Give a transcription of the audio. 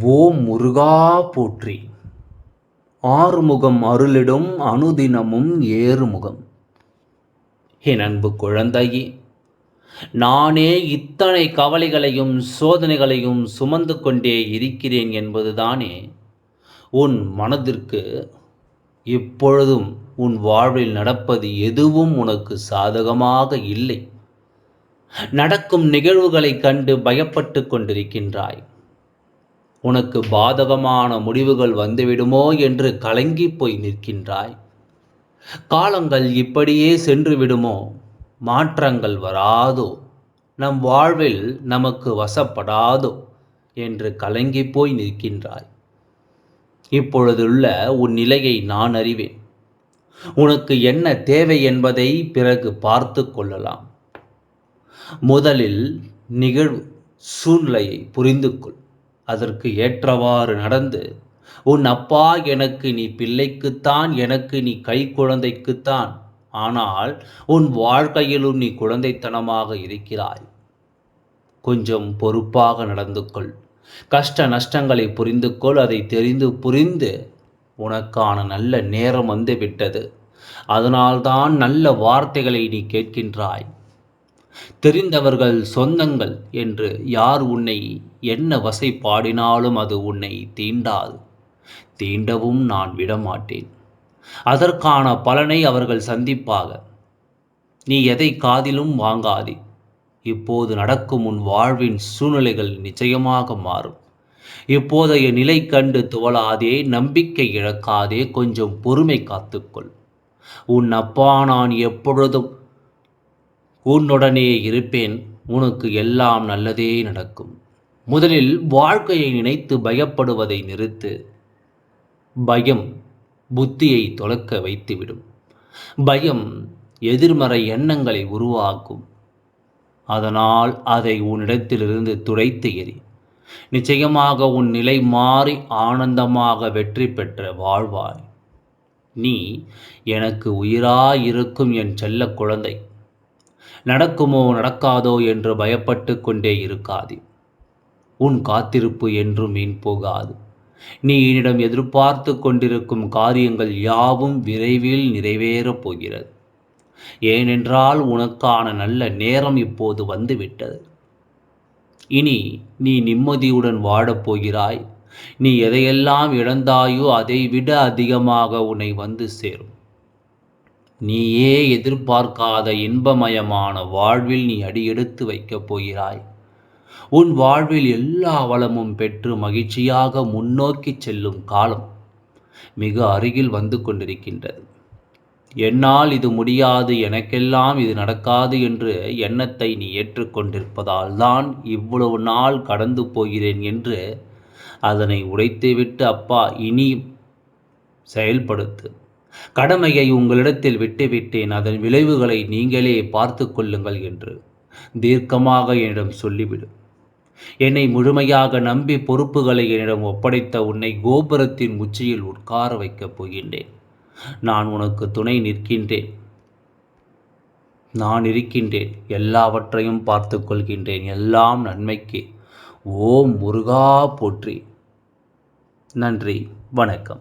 ஓம் முருகா போற்றி. ஆறுமுகம் அருளிடும் அனுதினமும் ஏறுமுகம். என் அன்பு குழந்தையே நானே இத்தனை கவலைகளையும் சோதனைகளையும் சுமந்து கொண்டே இருக்கிறேன் என்பதுதானே. உன் மனதிற்கு இப்பொழுதும் உன் வாழ்வில் நடப்பது எதுவும் உனக்கு சாதகமாக இல்லை. நடக்கும் நிகழ்வுகளைக் கண்டு பயப்பட்டு கொண்டிருக்கின்றாய். உனக்கு பாதகமான முடிவுகள் வந்துவிடுமோ என்று கலங்கி போய் நிற்கின்றாய். காலங்கள் இப்படியே சென்று விடுமோ? மாற்றங்கள் வராதோ? நம் வாழ்வில் நமக்கு வசப்படாதோ? என்று கலங்கி போய் நிற்கின்றாய். இப்பொழுதுள்ள உன் நிலையை நான் அறிவேன். உனக்கு என்ன தேவை என்பதை பிறகு பார்த்து கொள்ளலாம். முதலில் நிகழ்வு சூழ்நிலையை புரிந்து கொள் அதற்கு ஏற்றவாறு நடந்து உன் அப்பா எனக்கு நீ பிள்ளைக்குத்தான் எனக்கு நீ கை குழந்தைக்குத்தான். ஆனால் உன் வாழ்க்கையிலும் நீ குழந்தைத்தனமாக இருக்கிறாய். கொஞ்சம் பொறுப்பாக நடந்து கொள். கஷ்ட நஷ்டங்களை புரிந்து கொள். அதை தெரிந்து புரிந்து உனக்கான நல்ல நேரம் வந்து விட்டது. அதனால்தான் நல்ல வார்த்தைகளை நீ கேட்கின்றாய். தெரிந்தவர்கள் சொந்தங்கள் என்று யார் உன்னை என்ன வசை பாடினாலும் அது உன்னை தீண்டாது. தீண்டவும் நான் விடமாட்டேன். அதற்கான பலனை அவர்கள் சந்திப்பாக. நீ எதை காதிலும் வாங்காதே. இப்போது நடக்கும் உன் வாழ்வின் சூழ்நிலைகள் நிச்சயமாக மாறும். இப்போதைய நிலை கண்டு துவளாதே நம்பிக்கை இழக்காதே கொஞ்சம் பொறுமை காத்துக்கொள். உன் அப்பா நான் எப்பொழுதும் உன்னுடனே இருப்பேன் உனக்கு எல்லாம் நல்லதே நடக்கும். முதலில் வாழ்க்கையை நினைத்து பயப்படுவதை நிறுத்து. பயம் புத்தியை தொலைக்க வைத்துவிடும். பயம் எதிர்மறை எண்ணங்களை உருவாக்கும். அதனால் அதை உன்னிடத்திலிருந்து துடைத்து எறி. நிச்சயமாக உன் நிலை மாறி ஆனந்தமாக வெற்றி பெற்ற வாழ்வாய். நீ எனக்கு உயிராயிருக்கும் என் செல்ல குழந்தை. நடக்குமோ நடக்காதோ என்று பயப்பட்டு கொண்டே இருக்காது. உன் காத்திருப்பு என்றும் மீன் போகாது. நீ என்னிடம் எதிர்பார்த்து கொண்டிருக்கும் காரியங்கள் யாவும் விரைவில் நிறைவேறப் போகிறது. ஏனென்றால் உனக்கான நல்ல நேரம் இப்போது வந்துவிட்டது. இனி நீ நிம்மதியுடன் வாழப் போகிறாய். நீ எதையெல்லாம் இழந்தாயோ அதை விட அதிகமாக உன்னை வந்து சேரும். நீயே எதிர்பார்க்காத இன்பமயமான வாழ்வில் நீ அடியெடுத்து வைக்கப் போகிறாய். உன் வாழ்வில் எல்லா வளமும் பெற்று மகிழ்ச்சியாக முன்னோக்கி செல்லும் காலம் மிக அருகில் வந்து கொண்டிருக்கின்றது. என்னால் இது முடியாது எனக்கெல்லாம் இது நடக்காது என்று எண்ணத்தை நீ ஏற்றுக்கொண்டிருப்பதால் தான் இவ்வளவு நாள் கடந்து போகிறேன் என்று அதனை உடைத்துவிட்டு அப்பா இனி செயல்படுத்து. கடமையை உங்களிடத்தில் விட்டுவிட்டேன். அதன் விளைவுகளை நீங்களே பார்த்து கொள்ளுங்கள் என்று தீர்க்கமாக என்னிடம் சொல்லிவிடு. என்னை முழுமையாக நம்பி பொறுப்புகளை என்னிடம் ஒப்படைத்த உன்னை கோபுரத்தின் உச்சியில் உட்கார வைக்கப் போகின்றேன். நான் உனக்கு துணை நிற்கின்றேன். நான் இருக்கின்றேன். எல்லாவற்றையும் பார்த்து கொள்கின்றேன். எல்லாம் நன்மைக்கு. ஓம் முருகா போற்றி. நன்றி. வணக்கம்.